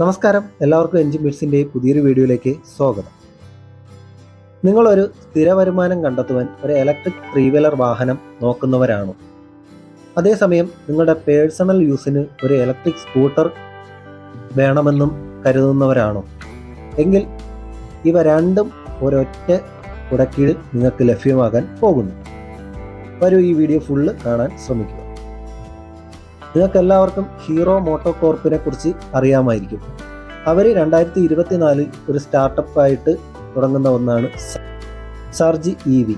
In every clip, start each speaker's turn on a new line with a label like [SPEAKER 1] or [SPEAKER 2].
[SPEAKER 1] നമസ്കാരം. എല്ലാവർക്കും എൻജിൻ ബിറ്റ്സിന്റെ പുതിയൊരു വീഡിയോയിലേക്ക് സ്വാഗതം. നിങ്ങളൊരു സ്ഥിര വരുമാനം കണ്ടെത്തുവാൻ ഒരു ഇലക്ട്രിക് ത്രീ വീലർ വാഹനം നോക്കുന്നവരാണോ? അതേസമയം നിങ്ങളുടെ പേഴ്സണൽ യൂസിന് ഒരു ഇലക്ട്രിക് സ്കൂട്ടർ വേണമെന്നും കരുതുന്നവരാണോ? എങ്കിൽ ഇവ രണ്ടും ഒരൊറ്റ കുടക്കീഴിൽ നിങ്ങൾക്ക് ലഭ്യമാകാൻ പോകുന്നു. വരൂ ഈ വീഡിയോ ഫുള്ള് കാണാൻ ശ്രമിക്കുക. നിങ്ങൾക്ക് എല്ലാവർക്കും ഹീറോ മോട്ടോ കോർപ്പിനെ കുറിച്ച് അറിയാമായിരിക്കും. അവർ രണ്ടായിരത്തി ഇരുപത്തിനാലിൽ ഒരു സ്റ്റാർട്ടപ്പ് ആയിട്ട് തുടങ്ങുന്ന ഒന്നാണ് സർജി ഇ വി.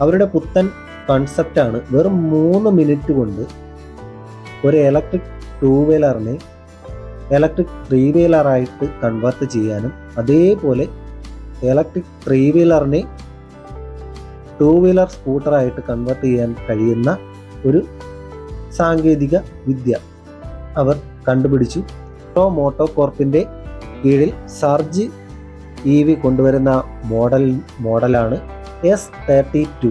[SPEAKER 1] അവരുടെ പുത്തൻ കൺസെപ്റ്റാണ് വെറും മൂന്ന് മിനിറ്റ് കൊണ്ട് ഒരു ഇലക്ട്രിക് ടൂ വീലറിനെ ഇലക്ട്രിക് ത്രീ വീലറായിട്ട് കൺവേർട്ട് ചെയ്യാനും അതേപോലെ ഇലക്ട്രിക് ത്രീ വീലറിനെ ടൂ വീലർ സ്കൂട്ടറായിട്ട് കൺവേർട്ട് ചെയ്യാൻ കഴിയുന്ന ഒരു സാങ്കേതിക വിദ്യ. അവർ കണ്ടുപിടിച്ചു. ടോ മോട്ടോ കോർപ്പിന്റെ കീഴിൽ സർജ് ഇ വി കൊണ്ടുവരുന്ന മോഡൽ മോഡലാണ് എസ് തേർട്ടി ടു.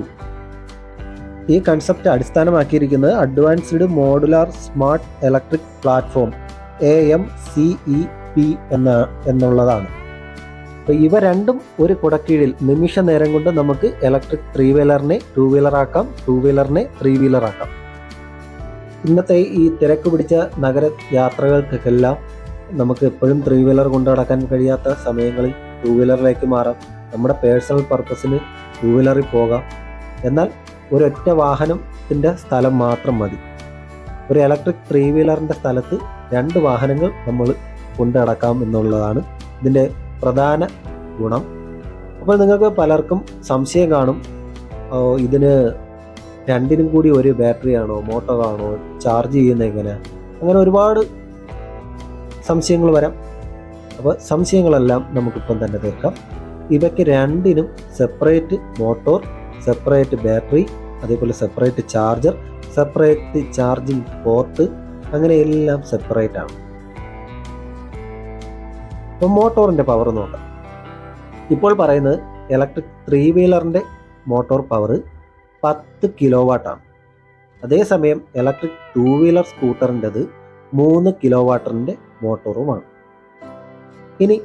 [SPEAKER 1] ഈ concept അടിസ്ഥാനമാക്കിയിരിക്കുന്നത് advanced modular smart electric platform A M C E P എന്ന എന്നുള്ളതാണ്. അപ്പോൾ ഇവ രണ്ടും ഒരു കുടക്കീഴിൽ നിമിഷ നേരം കൊണ്ട് നമുക്ക് ഇലക്ട്രിക് ത്രീ വീലറിനെ ടൂ വീലറാക്കാം ടൂ വീലറിനെ ത്രീ വീലർ ആക്കാം ഇന്നത്തെ ഈ തിരക്ക് പിടിച്ച നഗര യാത്രകൾക്കെല്ലാം നമുക്ക് എപ്പോഴും ത്രീ വീലർ കൊണ്ടു നടക്കാൻ കഴിയാത്ത സമയങ്ങളിൽ ടൂ വീലറിലേക്ക് മാറാം. നമ്മുടെ പേഴ്സണൽ പർപ്പസിന് ടൂ വീലറിൽ പോകാം. എന്നാൽ ഒരൊറ്റ വാഹനത്തിന്റെ സ്ഥലം മാത്രം മതി. ഒരു ഇലക്ട്രിക് ത്രീ വീലറിന്റെ സ്ഥലത്ത് രണ്ട് വാഹനങ്ങൾ നമ്മൾ കൊണ്ടു നടക്കാം എന്നുള്ളതാണ് ഇതിന്റെ പ്രധാന ഗുണം. അപ്പോൾ നിങ്ങൾക്ക് പലർക്കും സംശയം കാണും. ഇതിന് രണ്ടിനും കൂടി ഒരു ബാറ്ററി ആണോ മോട്ടോർ ആണോ ചാർജ് ചെയ്യുന്നത് എങ്ങനെ? അങ്ങനെ ഒരുപാട് സംശയങ്ങൾ വരാം. അപ്പോൾ സംശയങ്ങളെല്ലാം നമുക്കിപ്പം തന്നെ തീർക്കാം. ഇവയ്ക്ക് രണ്ടിനും സെപ്പറേറ്റ് മോട്ടോർ സെപ്പറേറ്റ് ബാറ്ററി അതേപോലെ separate charger separate charging port അങ്ങനെ എല്ലാം സെപ്പറേറ്റ് ആണ്. അപ്പം മോട്ടോറിന്റെ പവർ നോക്കാം. ഇപ്പോൾ പറയുന്നത് ഇലക്ട്രിക് ത്രീ വീലറിന്റെ മോട്ടോർ പവർ പത്ത് കിലോ വാട്ടാണ് അതേസമയം ഇലക്ട്രിക് ടൂ വീലർ സ്കൂട്ടറിന്റെത് മൂന്ന് കിലോ വാട്ടറിന്റെ മോട്ടോറുമാണ്. ഇനി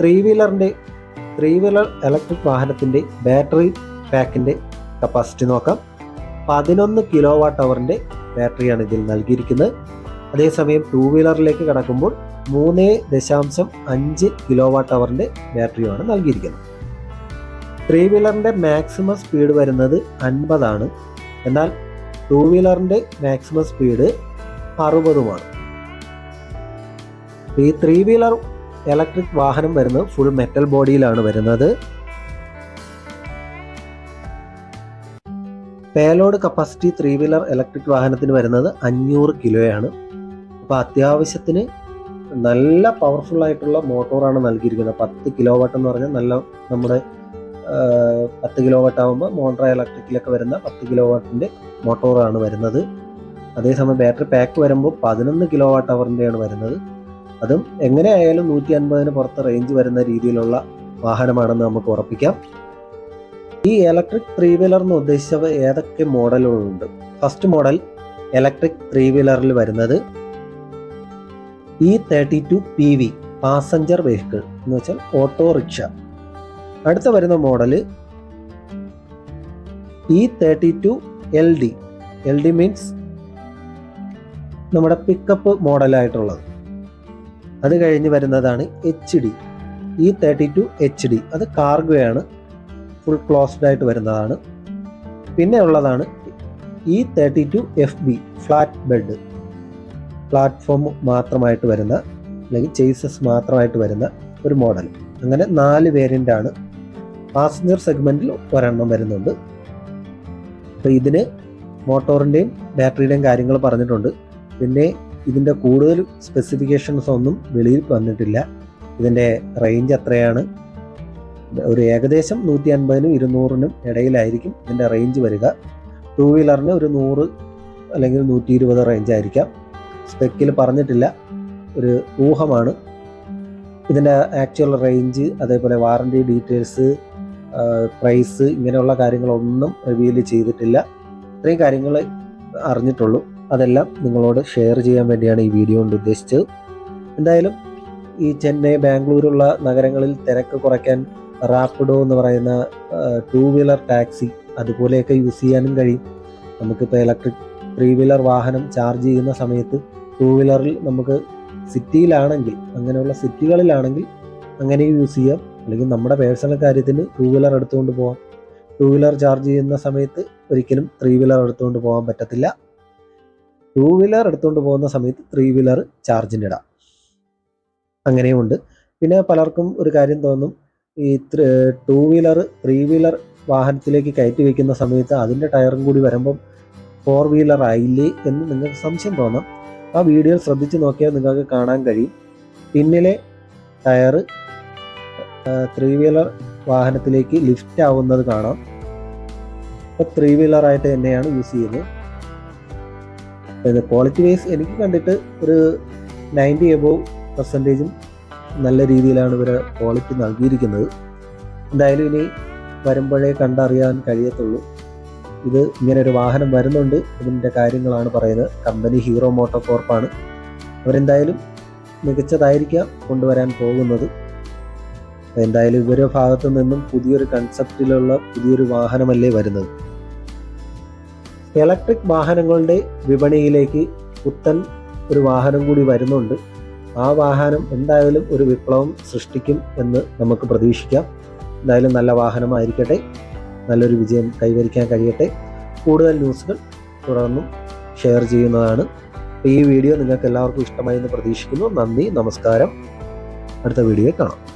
[SPEAKER 1] ത്രീ വീലറിന്റെ ത്രീ വീലർ ഇലക്ട്രിക് വാഹനത്തിന്റെ ബാറ്ററി പാക്കിന്റെ കപ്പാസിറ്റി നോക്കാം. പതിനൊന്ന് കിലോ വാട്ട് അവറിന്റെ ബാറ്ററിയാണ് ഇതിൽ നൽകിയിരിക്കുന്നത്. അതേസമയം ടൂ വീലറിലേക്ക് കടക്കുമ്പോൾ മൂന്ന് ദശാംശം അഞ്ച് കിലോ വാട്ട് അവറിന്റെ ബാറ്ററിയുമാണ് നൽകിയിരിക്കുന്നത്. ത്രീ വീലറിന്റെ മാക്സിമം സ്പീഡ് വരുന്നത് അൻപതാണ്. എന്നാൽ ടു വീലറിന്റെ മാക്സിമം സ്പീഡ് അറുപതുമാണ്. ഈ ത്രീ വീലർ ഇലക്ട്രിക് വാഹനം വരുന്നത് ഫുൾ മെറ്റൽ ബോഡിയിലാണ് വരുന്നത്. Payload capacity three wheeler electric വാഹനത്തിന് വരുന്നത് അഞ്ഞൂറ് കിലോയാണ് അപ്പോൾ അത്യാവശ്യത്തിന് നല്ല പവർഫുൾ ആയിട്ടുള്ള മോട്ടോറാണ് നൽകിയിരിക്കുന്നത്. പത്ത് കിലോ വാട്ട് എന്ന് പറഞ്ഞാൽ നല്ല നമ്മുടെ പത്ത് കിലോ വാട്ട് ആകുമ്പോൾ മോട്ടോർ ഇലക്ട്രിക്കിലൊക്കെ വരുന്ന പത്ത് കിലോ വാട്ടിന്റെ മോട്ടോറാണ് വരുന്നത്. അതേസമയം ബാറ്ററി പാക്ക് വരുമ്പോൾ പതിനൊന്ന് കിലോ വാട്ട് അവറിന്റെയാണ് വരുന്നത്. അതും എങ്ങനെ ആയാലും നൂറ്റി അൻപതിന് പുറത്ത് റേഞ്ച് വരുന്ന രീതിയിലുള്ള വാഹനമാണെന്ന് നമുക്ക് ഉറപ്പിക്കാം. ഈ ഇലക്ട്രിക് ത്രീ വീലർ എന്ന് ഉദ്ദേശിച്ചത് ഏതൊക്കെ മോഡലുകളുണ്ട്? ഫസ്റ്റ് മോഡൽ ഇലക്ട്രിക് ത്രീ വീലറിൽ വരുന്നത് E thirty two P V passenger vehicle എന്ന് വെച്ചാൽ ഓട്ടോറിക്ഷ അടുത്ത വരുന്ന model E thirty two L D L D means നമ്മുടെ പിക്കപ്പ് മോഡലായിട്ടുള്ളത് അത് കഴിഞ്ഞ് വരുന്നതാണ് H D E thirty two H D അത് കാർഗോയാണ് ഫുൾ ക്ലോസ്ഡ് ആയിട്ട് വരുന്നതാണ്. പിന്നെ ഉള്ളതാണ് E thirty two F B flat bed platform മാത്രമായിട്ട് വരുന്ന അല്ലെങ്കിൽ ചേസസ് മാത്രമായിട്ട് വരുന്ന ഒരു മോഡൽ അങ്ങനെ നാല് വേരിയന്റാണ് പാസഞ്ചർ സെഗ്മെന്റിൽ ഒരെണ്ണം വരുന്നുണ്ട്. അപ്പോൾ ഇതിന് മോട്ടോറിന്റെയും ബാറ്ററിയുടെയും കാര്യങ്ങൾ പറഞ്ഞിട്ടുണ്ട്. പിന്നെ ഇതിന്റെ കൂടുതൽ സ്പെസിഫിക്കേഷൻസ് ഒന്നും വെളിയിൽ വന്നിട്ടില്ല. ഇതിന്റെ റേഞ്ച് എത്രയാണ്? ഒരു ഏകദേശം നൂറ്റി അൻപതിനും ഇരുന്നൂറിനും ഇടയിലായിരിക്കും ഇതിന്റെ റേഞ്ച് വരിക. ടൂ വീലറിന് ഒരു നൂറ് അല്ലെങ്കിൽ നൂറ്റി ഇരുപത് റേഞ്ച് ആയിരിക്കാം സ്പെക്കിൽ പറഞ്ഞിട്ടില്ല. ഒരു ഊഹമാണ്. ഇതിന്റെ ആക്ച്വൽ റേഞ്ച് അതേപോലെ വാറണ്ടി ഡീറ്റെയിൽസ് പ്രൈസ് ഇങ്ങനെയുള്ള കാര്യങ്ങളൊന്നും റിവീൽ ചെയ്തിട്ടില്ല. ഇത്രയും കാര്യങ്ങൾ അറിഞ്ഞിട്ടുള്ളൂ. അതെല്ലാം നിങ്ങളോട് ഷെയർ ചെയ്യാൻ വേണ്ടിയാണ് ഈ വീഡിയോ കൊണ്ട് ഉദ്ദേശിച്ചത്. എന്തായാലും ഈ ചെന്നൈ ബാംഗ്ലൂരുള്ള നഗരങ്ങളിൽ തിരക്ക് കുറയ്ക്കാൻ റാപ്പിഡോ എന്ന് പറയുന്ന ടൂ വീലർ ടാക്സി അതുപോലെയൊക്കെ യൂസ് ചെയ്യാനും കഴിയും. നമുക്കിപ്പോൾ ഇലക്ട്രിക് ത്രീ വീലർ വാഹനം ചാർജ് ചെയ്യുന്ന സമയത്ത് ടൂ വീലറിൽ നമുക്ക് സിറ്റിയിലാണെങ്കിൽ അങ്ങനെയുള്ള സിറ്റികളിലാണെങ്കിൽ അങ്ങനെയും യൂസ് ചെയ്യാം. അല്ലെങ്കിൽ നമ്മുടെ പേഴ്സണൽ കാര്യത്തിൽ ടൂ വീലർ എടുത്തുകൊണ്ട് പോകാം ടൂ വീലർ ചാർജ് ചെയ്യുന്ന സമയത്ത് ഒരിക്കലും ത്രീ വീലർ എടുത്തുകൊണ്ട് പോകാൻ പറ്റത്തില്ല. ടൂ വീലർ എടുത്തുകൊണ്ട് പോകുന്ന സമയത്ത് ത്രീ വീലർ ചാർജിന് ഇടാം. അങ്ങനെയുമുണ്ട്. പിന്നെ പലർക്കും ഒരു കാര്യം തോന്നും ഈ ടൂ വീലർ ത്രീ വീലർ വാഹനത്തിലേക്ക് കയറ്റി വയ്ക്കുന്ന സമയത്ത് അതിന്റെ ടയറും കൂടി വരുമ്പം ഫോർ വീലർ ആയില്ലേ എന്ന് നിങ്ങൾക്ക് സംശയം തോന്നാം. ആ വീഡിയോ ശ്രദ്ധിച്ച് നോക്കിയാൽ നിങ്ങൾക്ക് കാണാൻ കഴിയും. പിന്നിലെ ടയർ ത്രീ വീലർ വാഹനത്തിലേക്ക് ലിഫ്റ്റ് ആവുന്നത് കാണാം. ഇപ്പോൾ ത്രീ വീലറായിട്ട് തന്നെയാണ് യൂസ് ചെയ്യുന്നത്. ക്വാളിറ്റി വൈസ് എനിക്ക് കണ്ടിട്ട് ഒരു നയന്റി എബോവ് പെർസെന്റേജും നല്ല രീതിയിലാണ് ഇവർ ക്വാളിറ്റി നൽകിയിരിക്കുന്നത്. എന്തായാലും ഇനി വരുമ്പോഴേ കണ്ടറിയാൻ കഴിയത്തുള്ളൂ. ഇത് ഇങ്ങനെ ഒരു വാഹനം വരുന്നുണ്ട്. ഇതിന്റെ കാര്യങ്ങളാണ് പറയുന്നത്. കമ്പനി ഹീറോ മോട്ടോ കോർപ്പാണ് അവരെന്തായാലും മികച്ചതായിരിക്കാം കൊണ്ടുവരാൻ പോകുന്നത്. അപ്പോൾ എന്തായാലും ഇവരുടെ ഭാഗത്തു നിന്നും പുതിയൊരു കൺസെപ്റ്റിലുള്ള പുതിയൊരു വാഹനമല്ലേ വരുന്നത്. ഇലക്ട്രിക് വാഹനങ്ങളുടെ വിപണിയിലേക്ക് പുത്തൻ ഒരു വാഹനം കൂടി വരുന്നുണ്ട്. ആ വാഹനം എന്തായാലും ഒരു വിപ്ലവം സൃഷ്ടിക്കും എന്ന് നമുക്ക് പ്രതീക്ഷിക്കാം. എന്തായാലും നല്ല വാഹനമായിരിക്കട്ടെ. നല്ലൊരു വിജയം കൈവരിക്കാൻ കഴിയട്ടെ. കൂടുതൽ ന്യൂസുകൾ തുടർന്നും ഷെയർ ചെയ്യുന്നതാണ്. ഈ വീഡിയോ നിങ്ങൾക്ക് എല്ലാവർക്കും ഇഷ്ടമായി എന്ന് പ്രതീക്ഷിക്കുന്നു. നന്ദി നമസ്കാരം. അടുത്ത വീഡിയോ കാണാം.